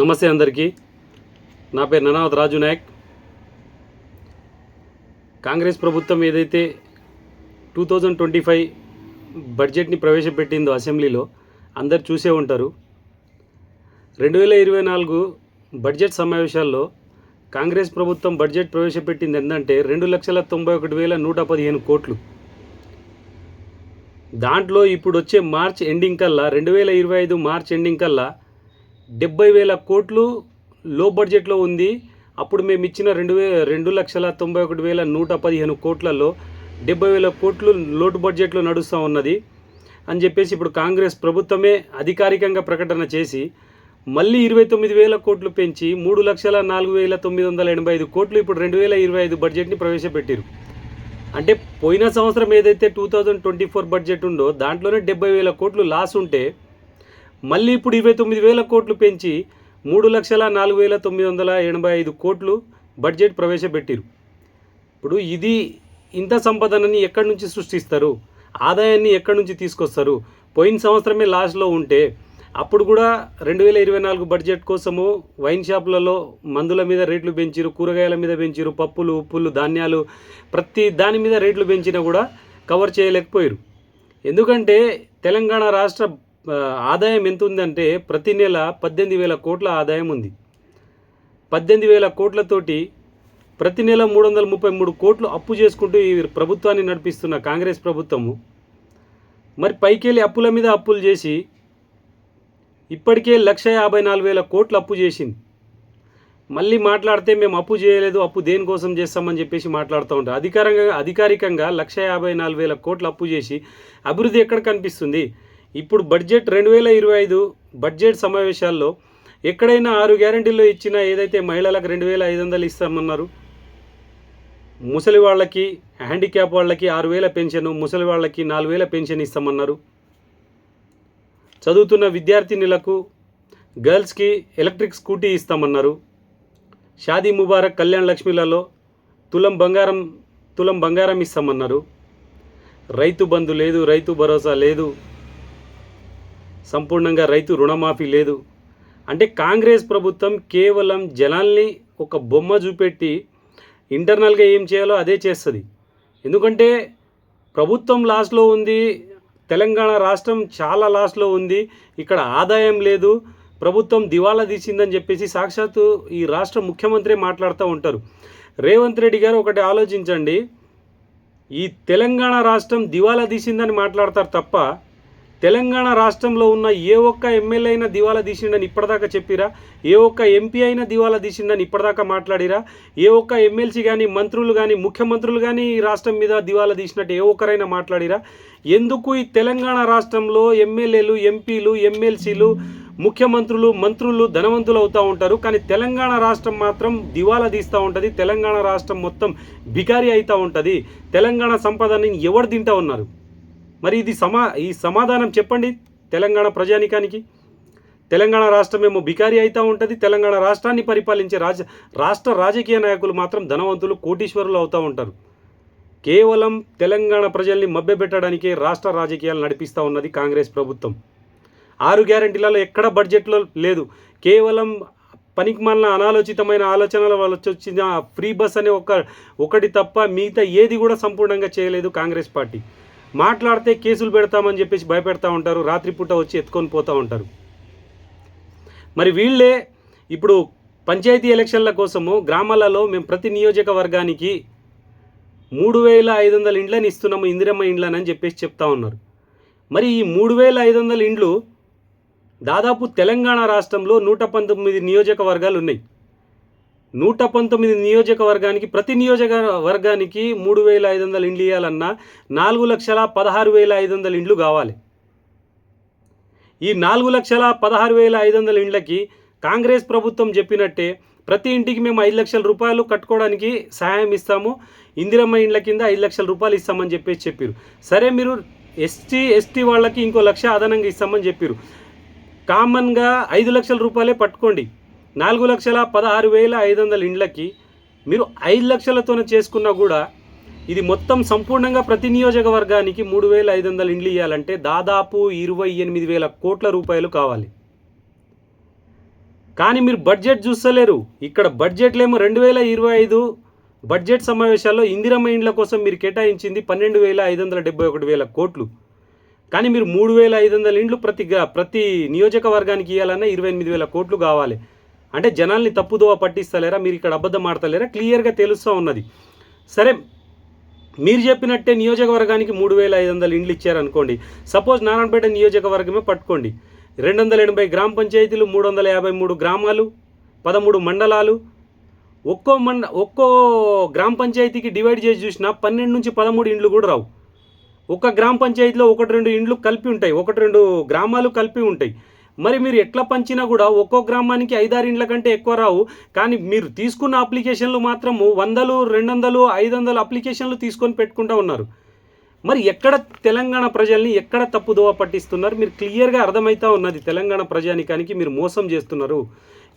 నమస్తే అందరికీ. నా పేరు ననావత్ రాజు నాయక్. కాంగ్రెస్ ప్రభుత్వం ఏదైతే టూ థౌజండ్ ట్వంటీ ఫైవ్ బడ్జెట్ని ప్రవేశపెట్టిందో అసెంబ్లీలో అందరు చూసే ఉంటారు. రెండు వేల ఇరవై నాలుగు బడ్జెట్ సమావేశాల్లో కాంగ్రెస్ ప్రభుత్వం బడ్జెట్ ప్రవేశపెట్టింది ఏంటంటే రెండు లక్షల తొంభై ఒకటి వేల నూట పదిహేను కోట్లు. దాంట్లో ఇప్పుడు వచ్చే మార్చ్ ఎండింగ్ కల్లా రెండు వేల ఇరవై ఐదు మార్చ్ ఎండింగ్ కల్లా డెబ్బై వేల కోట్లు లో బడ్జెట్లో ఉంది. అప్పుడు మేము ఇచ్చిన రెండు వే రెండు లక్షల తొంభై ఒకటి వేల నూట పదిహేను కోట్లలో డెబ్బై వేల కోట్లు లోటు బడ్జెట్లో నడుస్తూ ఉన్నది అని చెప్పేసి ఇప్పుడు కాంగ్రెస్ ప్రభుత్వమే అధికారికంగా ప్రకటన చేసి మళ్ళీ ఇరవై తొమ్మిది వేల కోట్లు పెంచి మూడు లక్షల నాలుగు వేల తొమ్మిది వందల ఎనభై ఐదు కోట్లు ఇప్పుడు రెండు వేల ఇరవై ఐదు బడ్జెట్ని ప్రవేశపెట్టారు. అంటే పోయిన సంవత్సరం ఏదైతే two thousand twenty four budget ఉందో దాంట్లోనే డెబ్బై వేల కోట్లు లాస్ ఉంటే మళ్ళీ ఇప్పుడు ఇరవై తొమ్మిది వేల కోట్లు పెంచి మూడు లక్షల నాలుగు వేల తొమ్మిది వందల ఎనభై ఐదు కోట్లు బడ్జెట్ ప్రవేశపెట్టిరు. ఇప్పుడు ఇది ఇంత సంపదనని ఎక్కడి నుంచి సృష్టిస్తారు? ఆదాయాన్ని ఎక్కడి నుంచి తీసుకొస్తారు? పోయిన సంవత్సరమే లాస్ట్లో ఉంటే అప్పుడు కూడా రెండు వేల ఇరవై నాలుగు బడ్జెట్ కోసము వైన్ షాపులలో మందుల మీద రేట్లు పెంచిరు కూరగాయల మీద పెంచిరు పప్పులు ఉప్పులు ధాన్యాలు ప్రతి దాని మీద రేట్లు పెంచినా కూడా కవర్ చేయలేకపోయారు. ఎందుకంటే తెలంగాణ రాష్ట్ర ఆదాయం ఎంత ఉందంటే ప్రతి నెల పద్దెనిమిది వేల కోట్ల ఆదాయం ఉంది. పద్దెనిమిది వేల కోట్లతోటి ప్రతి నెల మూడు వందల ముప్పై మూడు కోట్లు అప్పు చేసుకుంటూ ఈ ప్రభుత్వాన్ని నడిపిస్తున్న కాంగ్రెస్ ప్రభుత్వము. మరి పైకెళ్ళి అప్పుల మీద అప్పులు చేసి ఇప్పటికే లక్ష యాభై నాలుగు వేల కోట్లు అప్పు చేసింది. మళ్ళీ మాట్లాడితే మేము అప్పు చేయలేదు అప్పు దేనికోసం చేస్తామని చెప్పేసి మాట్లాడుతూ ఉంటాం అధికారంగా అధికారికంగా లక్ష యాభై నాలుగు వేల కోట్లు అప్పు చేసి అభివృద్ధి ఎక్కడ కనిపిస్తుంది? ఇప్పుడు బడ్జెట్ రెండు వేల ఇరవై ఐదు బడ్జెట్ సమావేశాల్లో ఎక్కడైనా ఆరు గ్యారంటీల్లో ఇచ్చిన ఏదైతే మహిళలకు రెండు వేల ఐదు వందలు ఇస్తామన్నారు ముసలి వాళ్ళకి హ్యాండిక్యాప్ వాళ్ళకి ఆరు వేల పెన్షన్ ముసలి వాళ్ళకి నాలుగు వేల పెన్షన్ ఇస్తామన్నారు. చదువుతున్న విద్యార్థినులకు గర్ల్స్కి ఎలక్ట్రిక్ స్కూటీ ఇస్తామన్నారు. షాదీ ముబారక్ కళ్యాణ్ లక్ష్మిలలో తులం బంగారం తులం బంగారం ఇస్తామన్నారు. రైతు బంధు లేదు రైతు భరోసా లేదు. సంపూర్ణంగా రైతు రుణమాఫీ లేదు. అంటే కాంగ్రెస్ ప్రభుత్వం కేవలం జనాల్ని ఒక బొమ్మ చూపెట్టి ఇంటర్నల్గా ఏం చేయాలో అదే చేస్తుంది. ఎందుకంటే ప్రభుత్వం లాస్లో ఉంది తెలంగాణ రాష్ట్రం చాలా లాస్లో ఉంది ఇక్కడ ఆదాయం లేదు ప్రభుత్వం దివాలా తీసిందని చెప్పేసి సాక్షాత్తు ఈ రాష్ట్ర ముఖ్యమంత్రి మాట్లాడుతూ ఉంటారు. రేవంత్ రెడ్డి గారు ఒకటి ఆలోచించండి. ఈ తెలంగాణ రాష్ట్రం దివాలా తీసిందని మాట్లాడతారు తప్ప తెలంగాణ రాష్ట్రంలో ఉన్న ఏ ఒక్క ఎమ్మెల్యే అయినా దివాలా తీసిండని ఇప్పటిదాకా చెప్పిరా? ఏ ఒక్క ఎంపీ అయినా దివాలా తీసిండని ఇప్పటిదాకా మాట్లాడిరా? ఏ ఒక్క ఎమ్మెల్సీ కానీ మంత్రులు కానీ ముఖ్యమంత్రులు కానీ ఈ రాష్ట్రం మీద దివాలా తీసినట్టు ఏ ఒక్కరైనా మాట్లాడిరా? ఎందుకు ఈ తెలంగాణ రాష్ట్రంలో ఎమ్మెల్యేలు ఎంపీలు ఎమ్మెల్సీలు ముఖ్యమంత్రులు మంత్రులు ధనవంతులు అవుతూ ఉంటారు? కానీ తెలంగాణ రాష్ట్రం మాత్రం దివాలా తీస్తూ ఉంటుంది. తెలంగాణ రాష్ట్రం మొత్తం బికారీ అవుతూ ఉంటుంది. తెలంగాణ సంపదని ఎవరు తింటా ఉన్నారు? మరి ఇది సమా ఈ సమాధానం చెప్పండి తెలంగాణ ప్రజానికానికి. తెలంగాణ రాష్ట్రం ఏమో బికారి అవుతూ ఉంటుంది తెలంగాణ రాష్ట్రాన్ని పరిపాలించే రాజ రాష్ట్ర రాజకీయ నాయకులు మాత్రం ధనవంతులు కోటీశ్వరులు అవుతూ ఉంటారు. కేవలం తెలంగాణ ప్రజల్ని మభ్యపెట్టడానికే రాష్ట్ర రాజకీయాలు నడిపిస్తూ ఉన్నది కాంగ్రెస్ ప్రభుత్వం. ఆరు గ్యారంటీలలో ఎక్కడ బడ్జెట్లో లేదు. కేవలం పనికి మళ్ళీ అనాలోచితమైన ఆలోచనల వల్ల వచ్చిన ఫ్రీ బస్ అనే ఒక ఒకటి తప్ప మిగతా ఏది కూడా సంపూర్ణంగా చేయలేదు కాంగ్రెస్ పార్టీ. మాట్లాడితే కేసులు పెడతామని చెప్పేసి భయపెడతా ఉంటారు. రాత్రిపూట వచ్చి ఎత్తుకొని పోతూ ఉంటారు. మరి వీళ్ళే ఇప్పుడు పంచాయతీ ఎలక్షన్ల కోసము గ్రామాలలో మేము ప్రతి నియోజకవర్గానికి మూడు వేల ఐదు వందల ఇండ్లని ఇస్తున్నాము ఇందిరమ్మ ఇండ్లని అని చెప్పేసి చెప్తా ఉన్నారు. మరి ఈ మూడు వేల ఐదు వందల ఇండ్లు దాదాపు తెలంగాణ రాష్ట్రంలో నూట పంతొమ్మిది నియోజకవర్గాలు ఉన్నాయి. నూట పంతొమ్మిది నియోజకవర్గానికి ప్రతి నియోజకవర్గానికి మూడు వేల ఐదు వందల ఇండ్లు ఇవ్వాలన్నా నాలుగు లక్షల పదహారు వేల ఐదు వందల ఇండ్లు కావాలి. ఈ నాలుగు లక్షల పదహారు వేల ఐదు వందల ఇండ్లకి కాంగ్రెస్ ప్రభుత్వం చెప్పినట్టే ప్రతి ఇంటికి మేము ఐదు లక్షల రూపాయలు కట్టుకోవడానికి సహాయం ఇస్తాము. ఇందిరమ్మ ఇండ్ల కింద ఐదు లక్షల రూపాయలు ఇస్తామని చెప్పేసి చెప్పారు సరే మీరు ఎస్టీ ఎస్టీ వాళ్ళకి ఇంకో లక్ష అదనంగా ఇస్తామని చెప్పారు కామన్గా ఐదు లక్షల రూపాయలే పట్టుకోండి. నాలుగు లక్షల పదహారు వేల ఐదు వందల ఇండ్లకి మీరు ఐదు లక్షలతోనే చేసుకున్నా కూడా ఇది మొత్తం సంపూర్ణంగా ప్రతి నియోజకవర్గానికి మూడు వేల ఐదు వందల ఇండ్లు ఇవ్వాలంటే దాదాపు ఇరవై ఎనిమిది వేల కోట్ల రూపాయలు కావాలి. కానీ మీరు బడ్జెట్ చూస్తలేరు. ఇక్కడ బడ్జెట్లేమో రెండు వేల ఇరవై ఐదు బడ్జెట్ సమావేశాల్లో ఇందిరమ్మ ఇండ్ల కోసం మీరు కేటాయించింది పన్నెండు వేల ఐదు వందల డెబ్బై ఒకటి వేల కోట్లు. కానీ మీరు మూడు వేల ఐదు వందల ఇండ్లు ప్రతి ప్రతి నియోజకవర్గానికి ఇవ్వాలన్నా ఇరవై ఎనిమిది వేల కోట్లు కావాలి. అంటే జనాల్ని తప్పుదోవ పట్టిస్తలేరా మీరు ఇక్కడ అబద్ధం ఆడతలేరా క్లియర్గా తెలుస్తూ ఉన్నది. సరే మీరు చెప్పినట్టే నియోజకవర్గానికి మూడు వేల ఐదు వందల ఇండ్లు ఇచ్చారనుకోండి సపోజ్ నారాయణపేట నియోజకవర్గమే పట్టుకోండి రెండు వందల ఎనభై గ్రామ పంచాయతీలు మూడు వందల యాభై మూడు గ్రామాలు పదమూడు మండలాలు ఒక్కో మండ ఒక్కో గ్రామ పంచాయతీకి డివైడ్ చేసి చూసినా పన్నెండు నుంచి పదమూడు ఇండ్లు కూడా రావు. ఒక గ్రామ పంచాయతీలో ఒకటి రెండు ఇండ్లు కలిపి ఉంటాయి ఒకటి రెండు గ్రామాలు కలిపి ఉంటాయి. మరి మీరు ఎట్లా పంచినా కూడా ఒక్కో గ్రామానికి ఐదారు ఇండ్ల కంటే ఎక్కువ రావు. కానీ మీరు తీసుకున్న అప్లికేషన్లు మాత్రము వందలు రెండు వందలు ఐదు వందలు అప్లికేషన్లు తీసుకొని పెట్టుకుంటూ ఉన్నారు. మరి ఎక్కడ తెలంగాణ ప్రజల్ని ఎక్కడ తప్పుదోవ పట్టిస్తున్నారు? మీరు క్లియర్గా అర్థమవుతా ఉన్నది తెలంగాణ ప్రజానికానికి మీరు మోసం చేస్తున్నారు.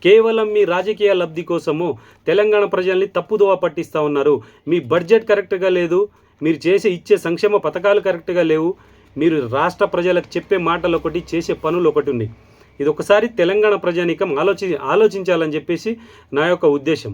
కేవలం మీ రాజకీయ లబ్ధి కోసము తెలంగాణ ప్రజల్ని తప్పుదోవ పట్టిస్తూ ఉన్నారు. మీ బడ్జెట్ కరెక్ట్గా లేదు. మీరు చేసే ఇచ్చే సంక్షేమ పథకాలు కరెక్ట్గా లేవు. మీరు రాష్ట్ర ప్రజలకు చెప్పే మాటలు ఒకటి చేసే పనులు ఒకటి ఉన్నాయి. ఇది ఒకసారి తెలంగాణ ప్రజానీకం ఆలోచి ఆలోచించాలని చెప్పేసి నా యొక్క ఉద్దేశం.